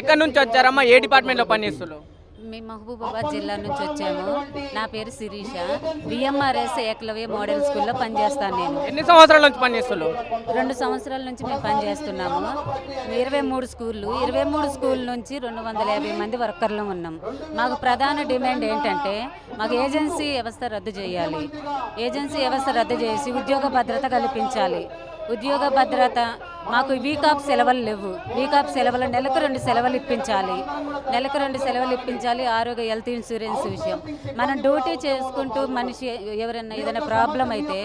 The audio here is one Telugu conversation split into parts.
ఎక్కడి నుంచి వచ్చారమ్మా? ఏ డిపార్ట్మెంట్లో పనిచేస్తున్నారు? మేము మహబూబాబాద్ జిల్లా నుంచి వచ్చాము. నా పేరు శిరీష. విఎంఆర్ఎస్ ఏకలవ్య మోడల్ స్కూల్లో పనిచేస్తాను నేను. ఎన్ని సంవత్సరాల నుంచి పనిచేస్తున్నారు? రెండు సంవత్సరాల నుంచి మేము పనిచేస్తున్నాము. ఇరవై మూడు స్కూళ్ళు ఇరవై మూడు స్కూల్ నుంచి రెండు వందల యాభై మంది వర్కర్లు ఉన్నాం. మాకు ప్రధాన డిమాండ్ ఏంటంటే మాకు ఏజెన్సీ వ్యవస్థ రద్దు చేయాలి. ఏజెన్సీ వ్యవస్థ రద్దు చేసి ఉద్యోగ భద్రత కల్పించాలి. ఉద్యోగ భద్రత మాకు వీకాప్ సెలవులు లేవు. వీకాప్ సెలవులు నెలకు రెండు సెలవులు ఇప్పించాలి. నెలకు రెండు సెలవులు ఇప్పించాలి ఆరోగ్య హెల్త్ ఇన్సూరెన్స్ విషయం. మనం డ్యూటీ చేసుకుంటూ మనిషి ఎవరైనా ఏదైనా ప్రాబ్లం అయితే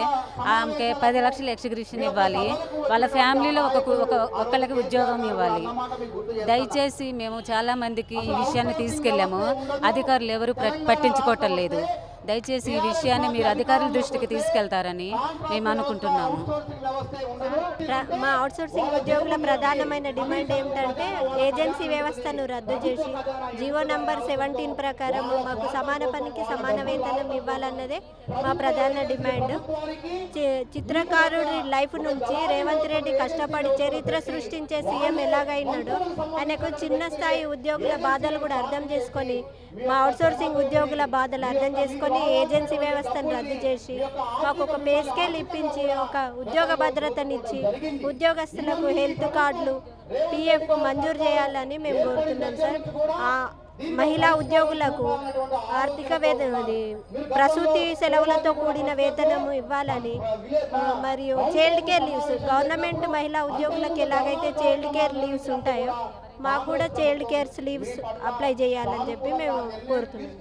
ఆమెకి పది లక్షలు ఎక్స్గ్రిషన్ ఇవ్వాలి. వాళ్ళ ఫ్యామిలీలో ఒక ఒకళ్ళకి ఒక ఉద్యోగం ఇవ్వాలి. దయచేసి మేము చాలామందికి ఈ విషయాన్ని తీసుకెళ్ళాము. అధికారులు ఎవరు పట్టించుకోవటం లేదు. దయచేసి ఈ విషయాన్ని మీరు అధికారుల దృష్టికి తీసుకెళ్తారని మేము అనుకుంటున్నాము. ప్ర- మా అవుట్సోర్సింగ్ ఉద్యోగుల ప్రధానమైన డిమాండ్ ఏమిటంటే ఏజెన్సీ వ్యవస్థను రద్దు చేసి జియో నంబర్ సెవెంటీన్ ప్రకారం మాకు సమాన పనికి సమాన వేతనం ఇవ్వాలన్నదే మా ప్రధాన డిమాండ్. చి- చిత్రకారుడి లైఫ్ నుంచి రేవంత్ రెడ్డి కష్టపడి చరిత్ర సృష్టించే సీఎం ఎలాగైనాడో ఆయనకు చిన్న స్థాయి ఉద్యోగుల బాధలు కూడా అర్థం చేసుకొని మా అవుట్సోర్సింగ్ ఉద్యోగుల బాధలు అర్థం చేసుకొని ఏజెన్సీ వ్యవస్థను రద్దు చేసి మాకు ఒక పే స్కేల్ ఇప్పించి ఒక ఉద్యోగ భద్రతనిచ్చి ఉద్యోగస్తులకు హెల్త్ కార్డులు పిఎఫ్ మంజూరు చేయాలని మేము కోరుతున్నాం సార్. మహిళా ఉద్యోగులకు ఆర్థిక వేతనది ప్రసూతి సెలవులతో కూడిన వేతనము ఇవ్వాలని మరియు చైల్డ్ కేర్ లీవ్స్ గవర్నమెంట్ మహిళా ఉద్యోగులకు ఎలాగైతే చైల్డ్ కేర్ లీవ్స్ ఉంటాయో మాకు కూడా చైల్డ్ కేర్స్ లీవ్స్ అప్లై చేయాలని చెప్పి మేము కోరుతున్నాం.